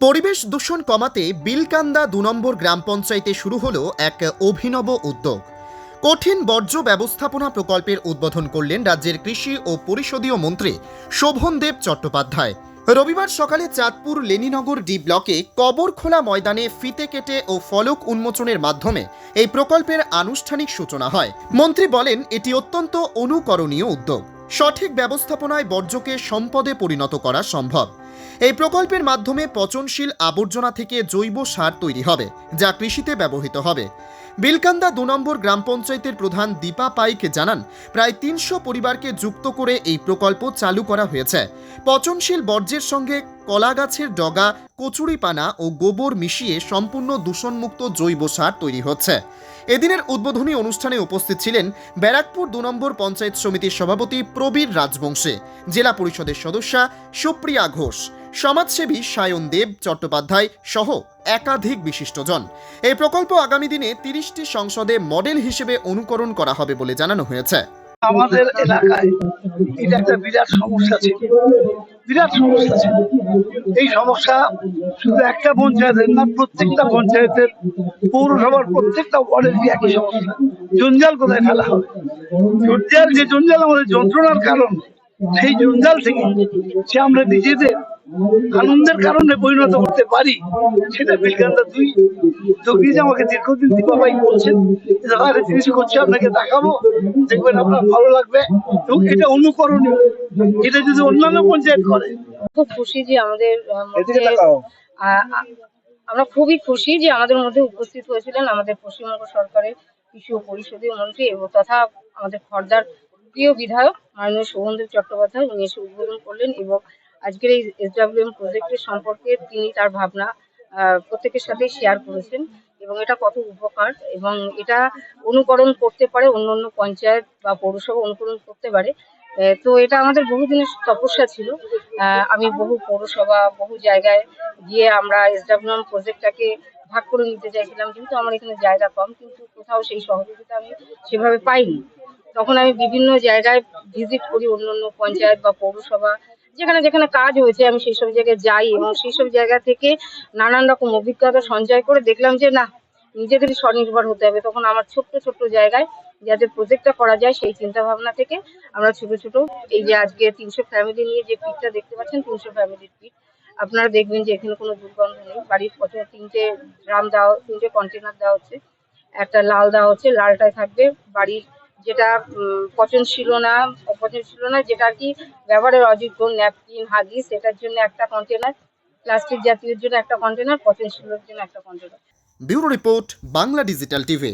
পরিবেশ দূষণ কমাতে বিলকান্দা দু নম্বর গ্রাম পঞ্চায়েতে শুরু হলো এক অভিনব উদ্যোগ। কঠিন বর্জ্য ব্যবস্থাপনা প্রকল্পের উদ্বোধন করলেন রাজ্যের কৃষি ও পরিষদীয় মন্ত্রী শোভনদেব চট্টোপাধ্যায়। রবিবার সকালে চাঁদপুর লেনিনগর ডি ব্লকে কবরখোলা ময়দানে ফিতে কেটে ও ফলক উন্মোচনের মাধ্যমে এই প্রকল্পের আনুষ্ঠানিক সূচনা হয়। মন্ত্রী বলেন, এটি অত্যন্ত অনুকরণীয় উদ্যোগ। সঠিক ব্যবস্থাপনায় বর্জ্যকে সম্পদে পরিণত করা সম্ভব। এই প্রকল্পের মাধ্যমে পচনশীল আবর্জনা থেকে জৈব সার তৈরি হবে, যা কৃষিতে ব্যবহৃত হবে। বিলকান্দা দু নম্বর গ্রাম পঞ্চায়েতের প্রধান দীপা পাইক জানান, প্রায় তিনশো পরিবারকে যুক্ত করে এই প্রকল্প চালু করা হয়েছে। পচনশীল বর্জ্যের সঙ্গে কলা গাছের ডগা, কচুরিপানা ও গোবর মিশিয়ে সম্পূর্ণ দূষণমুক্ত জৈব সার তৈরি হচ্ছে। এদিনের উদ্বোধনী অনুষ্ঠানে উপস্থিত ছিলেন ব্যারাকপুর দু নম্বর পঞ্চায়েত সমিতির সভাপতি প্রবীর রাজবংশে, জেলা পরিষদের সদস্যা সুপ্রিয়া ঘোষ, সমাজসেবী সায়ন দেব চট্টোপাধ্যায় সহ একাধিক বিশিষ্টজন। এই প্রকল্প আগামী দিনে তিরিশটি সংসদে মডেল হিসেবে অনুকরণ করা হবে বলে জানানো হয়েছে। আমাদের এলাকায় এটা একটা বিরাট সমস্যা ছিল। বিরাট সমস্যা ছিল। এই সমস্যা শুধু একটা পঞ্চায়েতের না, প্রত্যেকটা পঞ্চায়েতের, পৌরসভার প্রত্যেকটা ওয়ার্ডের একই সমস্যা। জঞ্জাল কোথায় ফেলা হবে? জঞ্জাল যে জঞ্জাল আমাদের যন্ত্রণার কারণ, সেই জঞ্জাল থেকে সে আমরা নিজেদের আনন্দের কারণে পরিণত করতে পারি সেটা বিলকান্দা দুই। যোগী যে আমাকে দীর্ঘদিন দীপাবাই বলছেন একটা জিনিস করছি আপনাকে দেখাবো দেখবেন আপনার ভালো লাগবে এবং এটা অনুকরণীয়। এটা যদি অন্যান্য পঞ্চায়েত করে। খুব খুশি যে আমাদের আমরা খুবই খুশি যে আমাদের মধ্যে উপস্থিত হয়েছিলেন আমাদের পশ্চিমবঙ্গ সরকারের কৃষি ও পরিষদীয় মন্ত্রী এবং তথা আমাদের খর্দার প্রিয় বিধায়ক মাননীয় শোভনদেব চট্টোপাধ্যায়। উনি এসে উদ্বোধন করলেন এবং আজকের এই এসডাব্লিউএম প্রজেক্টের সম্পর্কে তিনি তার ভাবনা প্রত্যেকের সাথে শেয়ার করেছেন এবং এটা কত উপকার এবং এটা অনুকরণ করতে পারে অন্য অন্য পঞ্চায়েত বা পৌরসভা অনুকরণ করতে পারে। তো এটা আমাদের বহুদিনের তপস্যা ছিল। আমি বহু পৌরসভা, বহু জায়গায় গিয়ে আমরা এসডাব্লিউএম প্রজেক্টটাকে ভাগ করে নিতে চাইছিলাম কিন্তু আমার এখানে জায়গা কম, কিন্তু কোথাও সেই সহযোগিতা আমি সেভাবে পাইনি। তখন আমি বিভিন্ন জায়গায় ভিজিট করি অন্য অন্য পঞ্চায়েত বা পৌরসভা যেখানে যেখানে কাজ হয়েছে, আমি সেই সব জায়গায় যাই এবং সেই সব জায়গা থেকে নানান রকম অভিজ্ঞতা সঞ্চয় করে দেখলাম যে, না, নিজেদেরই স্বনির্ভর হতে হবে। তখন আমার ছোট্ট ছোট্ট জায়গায় যাতে প্রজেক্টটা করা যায়, সেই চিন্তা ভাবনা থেকে আমরা ছোট ছোট, এই যে আজকে তিনশো ফ্যামিলি নিয়ে যে পিঠটা দেখতে পাচ্ছেন, তিনশো ফ্যামিলির পিঠ আপনারা দেখবেন যে এখানে কোনো দুর্গন্ধ নেই। বাড়ির প্রথমে তিনটে ড্রাম দেওয়া, তিনটে কন্টেনার দেওয়া হচ্ছে। একটা লাল দেওয়া হচ্ছে, লালটায় থাকবে। বাড়ির যেটা পচনশীল না অপচনশীল না, যেটা আর কি ব্যবহারের অযোগ্য ন্যাপকিন, হাগিস, এটার জন্য একটা কন্টেনার প্লাস্টিক জাতীয় জন্য একটা কন্টেনার পচনশীলের জন্য একটা container bureau report Bangla digital TV.